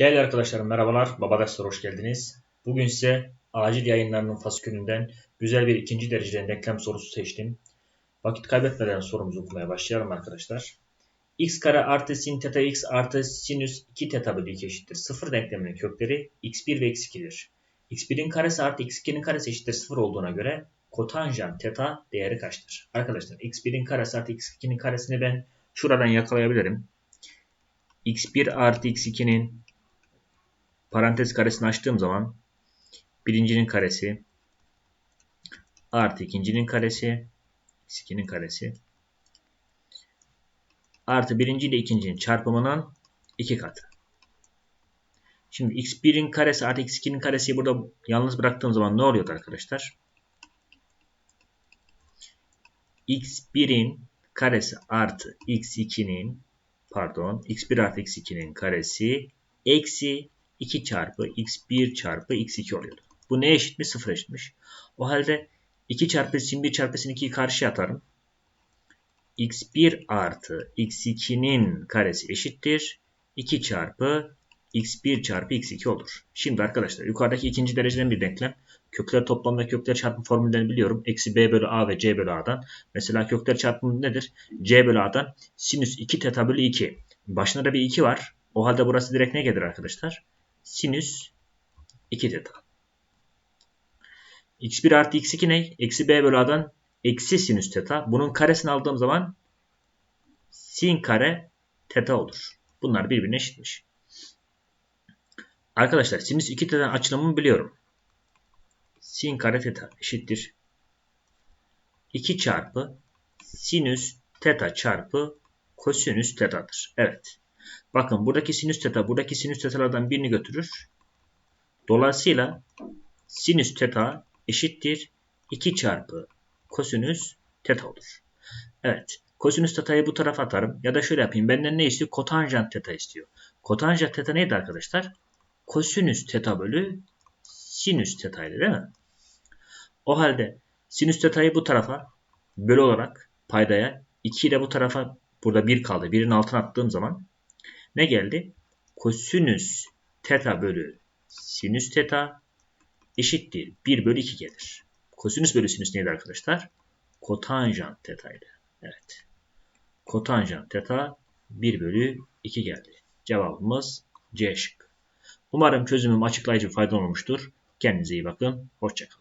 Değerli arkadaşlarım merhabalar. Baba Dersler hoş geldiniz. Bugün size acil yayınlarının fasikülünden güzel bir ikinci dereceden denklem sorusu seçtim. Vakit kaybetmeden sorumuzu okumaya başlayalım arkadaşlar. x kare artı sin teta x artı sinüs 2 teta bölü 2 eşittir. 0 denkleminin kökleri x1 ve x2'dir. x1'in karesi artı x2'nin karesi eşittir 0 olduğuna göre kotanjant teta değeri kaçtır? Arkadaşlar x1'in karesi artı x2'nin karesini ben şuradan yakalayabilirim. x1 artı x2'nin parantez karesini açtığım zaman birincinin karesi artı ikincinin karesi x2'nin karesi artı birinci ile ikincinin çarpımının iki katı. Şimdi x1'in karesi artı x2'nin karesi burada yalnız bıraktığım zaman ne oluyordu arkadaşlar? x1'in karesi artı x2'nin pardon x1 artı x2'nin karesi eksi 2 çarpı x1 çarpı x2 oluyordu. Bu ne eşitmiş? 0 eşitmiş. O halde 2 çarpı sin 1 çarpı sin 2'yi karşıya atarım. x1 artı x2'nin karesi eşittir. 2 çarpı x1 çarpı x2 olur. Şimdi arkadaşlar yukarıdaki ikinci dereceden bir denklem. Kökler toplam ve kökler çarpım formüllerini biliyorum. Eksi b bölü a ve c bölü a'dan. Mesela kökler çarpımı nedir? c bölü a'dan sinüs 2 teta bölü 2. Başında da bir 2 var. O halde burası direkt ne gelir arkadaşlar? Sinüs 2 teta. x1 artı x2 ne? Eksi b bölü a'dan eksi sinüs teta. Bunun karesini aldığım zaman sin kare teta olur. Bunlar birbirine eşitmiş. Arkadaşlar sinüs 2 teta'nın açılımını biliyorum. Sin kare teta eşittir. 2 çarpı sinüs teta çarpı kosinüs tetadır. Evet. Bakın buradaki sinüs teta buradaki sinüs tetalardan birini götürür. Dolayısıyla sinüs teta eşittir 2 çarpı kosinüs teta olur. Evet. Kosinüs teta'yı bu tarafa atarım. Ya da şöyle yapayım. Benden ne istiyor? Kotanjant teta istiyor. Kotanjant teta neydi arkadaşlar? Kosinüs teta bölü sinüs tetaydı değil mi? O halde sinüs teta'yı bu tarafa bölü olarak paydaya 2 ile bu tarafa burada 1 kaldı. 1'in altına attığım zaman ne geldi? Kosinüs teta bölü sinüs teta eşittir 1 bölü 2 gelir. Kosinüs bölü sinüs neydi arkadaşlar? Kotanjant tetaydı. Evet. Kotanjant teta 1 bölü 2 geldi. Cevabımız C şıkkı. Umarım çözümüm açıklayıcı faydalı olmuştur. Kendinize iyi bakın. Hoşçakalın.